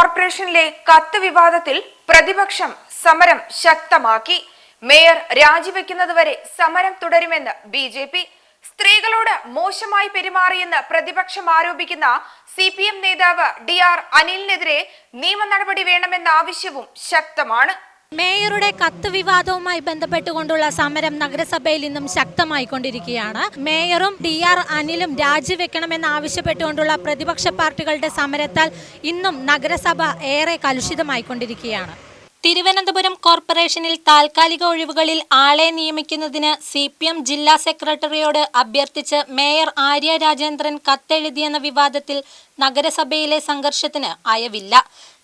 കോർപ്പറേഷനിലെ കത്ത് വിവാദത്തിൽ പ്രതിപക്ഷം സമരം ശക്തമാക്കി. മേയർ രാജിവെക്കുന്നതുവരെ സമരം തുടരുമെന്ന് ബി ജെ പി. സ്ത്രീകളോട് മോശമായി പെരുമാറിയെന്ന് പ്രതിപക്ഷം ആരോപിക്കുന്ന സി പി എം നേതാവ് ഡി ആർ അനിലിനെതിരെ നിയമ നടപടി വേണമെന്ന ആവശ്യവും ശക്തമാണ്. മേയറുടെ കത്ത് വിവാദവുമായി ബന്ധപ്പെട്ടുകൊണ്ടുള്ള സമരം നഗരസഭയിൽ നിന്നും ശക്തമായിക്കൊണ്ടിരിക്കുകയാണ്. മേയറും ഡി ആർ അനിലും രാജിവെക്കണമെന്ന് ആവശ്യപ്പെട്ടുകൊണ്ടുള്ള പ്രതിപക്ഷ പാർട്ടികളുടെ സമരത്താൽ ഇന്നും നഗരസഭ ഏറെ കലുഷിതമായി കൊണ്ടിരിക്കുകയാണ് തിരുവനന്തപുരം കോർപ്പറേഷനിൽ താൽക്കാലിക ഒഴിവുകളിൽ ആളെ നിയമിക്കുന്നതിന് സി പി എം ജില്ലാ സെക്രട്ടറിയോട് അഭ്യർത്ഥിച്ച് മേയർ ആര്യ രാജേന്ദ്രൻ കത്തെഴുതിയെന്ന വിവാദത്തിൽ നഗരസഭയിലെ സംഘർഷത്തിന് അയവില്ല.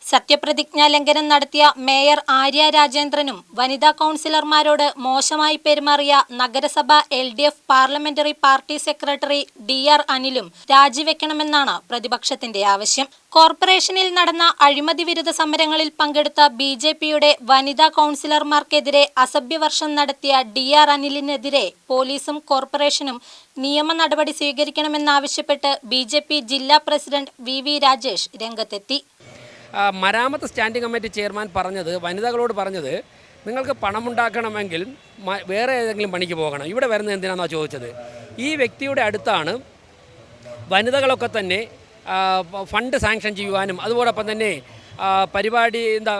സത്യപ്രതിജ്ഞാ ലംഘനം നടത്തിയ മേയർ ആര്യ രാജേന്ദ്രനും വനിതാ കൗൺസിലർമാരോട് മോശമായി പെരുമാറിയ നഗരസഭ L D F parliamentary party secretary D R അനിലും രാജിവെക്കണമെന്നാണ് പ്രതിപക്ഷത്തിന്റെ ആവശ്യം. കോർപ്പറേഷനിൽ നടന്ന അഴിമതി വിരുദ്ധ സമരങ്ങളിൽ പങ്കെടുത്ത ബി ജെ പിയുടെ വനിതാ കൗൺസിലർമാർക്കെതിരെ അസഭ്യവർഷം നടത്തിയ ഡി ആർ അനിലിനെതിരെ പോലീസും കോർപ്പറേഷനും നിയമ നടപടി സ്വീകരിക്കണമെന്നാവശ്യപ്പെട്ട് ബി ജെ പി ജില്ലാ പ്രസിഡന്റ് വി വി രാജേഷ് രംഗത്തെത്തി. മരാമത്ത് സ്റ്റാൻഡിംഗ് കമ്മിറ്റി ചെയർമാൻ പറഞ്ഞത് വനിതകളോട് പറഞ്ഞത് നിങ്ങൾക്ക് പണമുണ്ടാക്കണമെങ്കിൽ വേറെ ഏതെങ്കിലും പണിക്ക് പോകണം. ഇവിടെ വരുന്നത് എന്തിനാണെന്നാണ് ചോദിച്ചത്? ഈ വ്യക്തിയുടെ അടുത്താണ് വനിതകളൊക്കെ തന്നെ ഫണ്ട് സാങ്ഷൻ ചെയ്യുവാനും അതുപോലൊപ്പം തന്നെ പരിപാടി എന്താ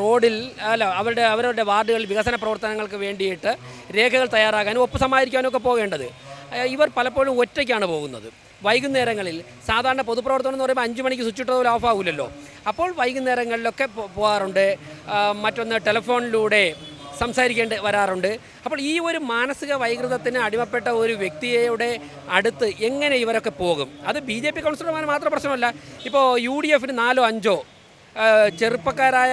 റോഡിൽ അല്ല അവരുടെ അവരുടെ വാർഡുകളിൽ വികസന പ്രവർത്തനങ്ങൾക്ക് വേണ്ടിയിട്ട് രേഖകൾ തയ്യാറാക്കാനും ഒപ്പ് സമാഹരിക്കാനും ഒക്കെ പോകേണ്ടത്. ഇവർ പലപ്പോഴും ഒറ്റയ്ക്കാണ് പോകുന്നത്. വൈകുന്നേരങ്ങളിൽ സാധാരണ പൊതുപ്രവർത്തനം എന്ന് പറയുമ്പോൾ അഞ്ച് മണിക്ക് സ്വിച്ച് ഓഫ് ആവില്ലല്ലോ അപ്പോൾ വൈകുന്നേരങ്ങളിലൊക്കെ പോകാറുണ്ട് മറ്റൊന്ന് ടെലിഫോണിലൂടെ സംസാരിക്കേണ്ടി വരാറുണ്ട്. അപ്പോൾ ഈ ഒരു മാനസിക വൈകൃതത്തിന് അടിമപ്പെട്ട ഒരു വ്യക്തിയുടെ അടുത്ത് എങ്ങനെ ഇവരൊക്കെ പോകും? അത് ബി ജെ പി കൗൺസിലർമാർ മാത്രം പ്രശ്നമല്ല. ഇപ്പോൾ യു ഡി എഫിന് നാലോ അഞ്ചോ ചെറുപ്പക്കാരായ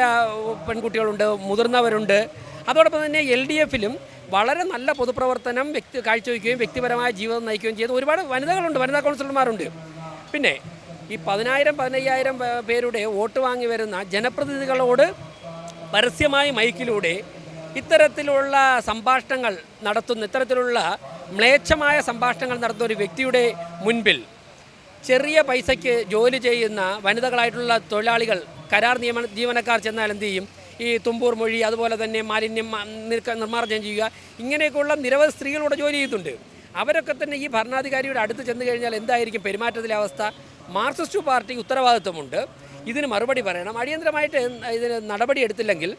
പെൺകുട്ടികളുണ്ട് മുതിർന്നവരുണ്ട്. അതോടൊപ്പം തന്നെ എൽ ഡി എഫിലും വളരെ നല്ല പൊതുപ്രവർത്തനം വ്യക്തി കാഴ്ചവെക്കുകയും വ്യക്തിപരമായ ജീവിതം നയിക്കുകയും ചെയ്ത് ഒരുപാട് വനിതകളുണ്ട് വനിതാ കൗൺസിലർമാരുണ്ട്. പിന്നെ ഈ പതിനായിരം പതിനയ്യായിരം പേരുടെ വോട്ട് വാങ്ങി വരുന്ന ജനപ്രതിനിധികളോട് പരസ്യമായി മൈക്കിലൂടെ ഇത്തരത്തിലുള്ള സംഭാഷണങ്ങൾ നടത്തുന്ന ഇത്തരത്തിലുള്ള മ്ലേച്ഛമായ സംഭാഷണങ്ങൾ നടത്തുന്ന ഒരു വ്യക്തിയുടെ മുൻപിൽ ചെറിയ പൈസയ്ക്ക് ജോലി ചെയ്യുന്ന വനിതകളായിട്ടുള്ള തൊഴിലാളികൾ കരാർ നിയമ ജീവനക്കാർ ചെന്നാൽ എന്ത് ചെയ്യും? ഈ തുമ്പൂർ മൊഴി അതുപോലെ തന്നെ മാലിന്യം നിർമ്മാർജനം ചെയ്യുക. ഇങ്ങനെയൊക്കെയുള്ള നിരവധി സ്ത്രീകളിവിടെ ജോലി ചെയ്യുന്നുണ്ട് അവരൊക്കെ തന്നെ ഈ ഭരണാധികാരിയുടെ അടുത്ത് ചെന്ന് കഴിഞ്ഞാൽ എന്തായിരിക്കും പെരുമാറ്റത്തിലെ അവസ്ഥ? മാർക്സിസ്റ്റ് പാർട്ടിക്ക് ഉത്തരവാദിത്വമുണ്ട്. ഇതിന് മറുപടി പറയണം. അടിയന്തരമായിട്ട് ഇതിന് നടപടി എടുത്തില്ലെങ്കിൽ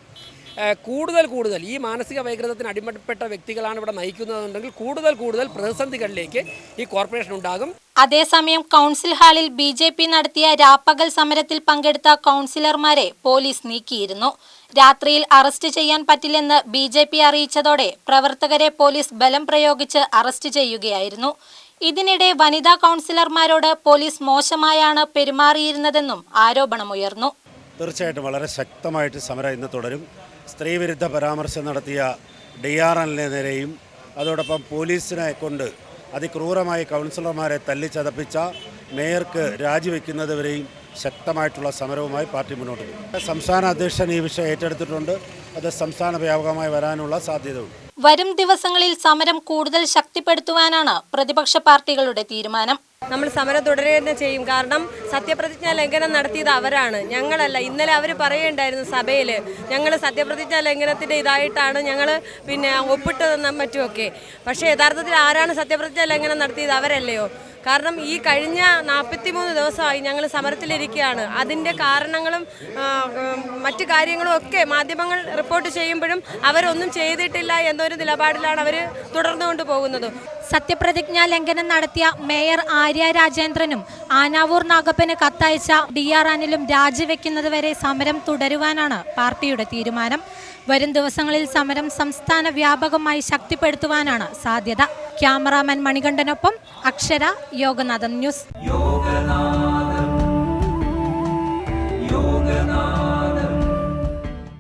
കൂടുതൽ കൂടുതൽ ഈ മാനസിക വൈകൃതത്തിന് അടിമപ്പെട്ട വ്യക്തികളാണ് ഇവിടെ നയിക്കുന്നതെന്നുണ്ടെങ്കിൽ കൂടുതൽ കൂടുതൽ പ്രതിസന്ധികളിലേക്ക് ഈ കോർപ്പറേഷൻ ഉണ്ടാകും. അതേസമയം കൗൺസിൽ ഹാളിൽ ബി ജെ പി നടത്തിയ രാപ്പകൽ സമരത്തിൽ പങ്കെടുത്ത കൗൺസിലർമാരെ പോലീസ് നീക്കിയിരുന്നു. രാത്രിയിൽ അറസ്റ്റ് ചെയ്യാൻ പറ്റില്ലെന്ന് ബി ജെ പി അറിയിച്ചതോടെ പ്രവർത്തകരെ പോലീസ് ബലം പ്രയോഗിച്ച് അറസ്റ്റ് ചെയ്യുകയായിരുന്നു. ഇതിനിടെ വനിതാ കൗൺസിലർമാരോട് പോലീസ് മോശമായാണ് പെരുമാറിയിരുന്നതെന്നും ആരോപണമുയർന്നു തീർച്ചയായിട്ടും വളരെ ശക്തമായിട്ട് സമരം ഇന്ന് തുടരും. സ്ത്രീവിരുദ്ധ പരാമർശം നടത്തിയ ഡി ആർ എല്ലിനെതിരെയും അതോടൊപ്പം പോലീസിനെ കൊണ്ട് അതിക്രൂരമായി കൗൺസിലർമാരെ തല്ലിച്ചതപ്പിച്ച മേയർക്ക് രാജിവെക്കുന്നതുവരെയും ശക്തമായിട്ടുള്ള സമരവുമായി പാർട്ടി മുന്നോട്ട് പോകും. സംസ്ഥാന അധ്യക്ഷൻ ഈ വിഷയം ഏറ്റെടുത്തിട്ടുണ്ട്. അത് സംസ്ഥാന വ്യാപകമായി വരാനുള്ള സാധ്യതയുണ്ട്. വരും ദിവസങ്ങളിൽ സമരം കൂടുതൽ ശക്തിപ്പെടുത്തുവാനാണ് പ്രതിപക്ഷ പാർട്ടികളുടെ തീരുമാനം. നമ്മൾ സമരം തുടരുക തന്നെ ചെയ്യും. കാരണം സത്യപ്രതിജ്ഞ ലംഘനം നടത്തിയത് അവരാണ്. ഞങ്ങളല്ല. ഇന്നലെ അവർ പറയുണ്ടായിരുന്നു സഭയിൽ ഞങ്ങൾ സത്യപ്രതിജ്ഞ ലംഘനത്തിന്റെ ഇതായിട്ടാണ് ഞങ്ങൾ പിന്നെ ഒപ്പിട്ടതെന്നും മറ്റുമൊക്കെ. പക്ഷേ യഥാർത്ഥത്തിൽ ആരാണ് സത്യപ്രതിജ്ഞ ലംഘനം നടത്തിയത് അവരല്ലയോ? കാരണം ഈ കഴിഞ്ഞ നാൽപ്പത്തിമൂന്ന് ദിവസമായി ഞങ്ങൾ സമരത്തിലിരിക്കുകയാണ്. അതിന്റെ കാരണങ്ങളും മറ്റു കാര്യങ്ങളും ഒക്കെ മാധ്യമങ്ങൾ റിപ്പോർട്ട് ചെയ്യുമ്പോഴും അവരൊന്നും ചെയ്തിട്ടില്ല എന്നൊരു നിലപാടിലാണ് അവർ തുടർന്നുകൊണ്ട് പോകുന്നത്. സത്യപ്രതിജ്ഞാ ലംഘനം നടത്തിയ മേയർ ആര്യ രാജേന്ദ്രനും ആനാവൂർ നാഗപ്പന് കത്തയച്ച ഡി ആർ അനിലും രാജിവെക്കുന്നതുവരെ സമരം തുടരുവാനാണ് പാർട്ടിയുടെ തീരുമാനം. വരും ദിവസങ്ങളിൽ സമരം സംസ്ഥാന വ്യാപകമായി ശക്തിപ്പെടുത്തുവാനാണ് സാധ്യത. ക്യാമറാമാൻ മണികണ്ഠനൊപ്പം അക്ഷര യോഗനാഥൻ ന്യൂസ്.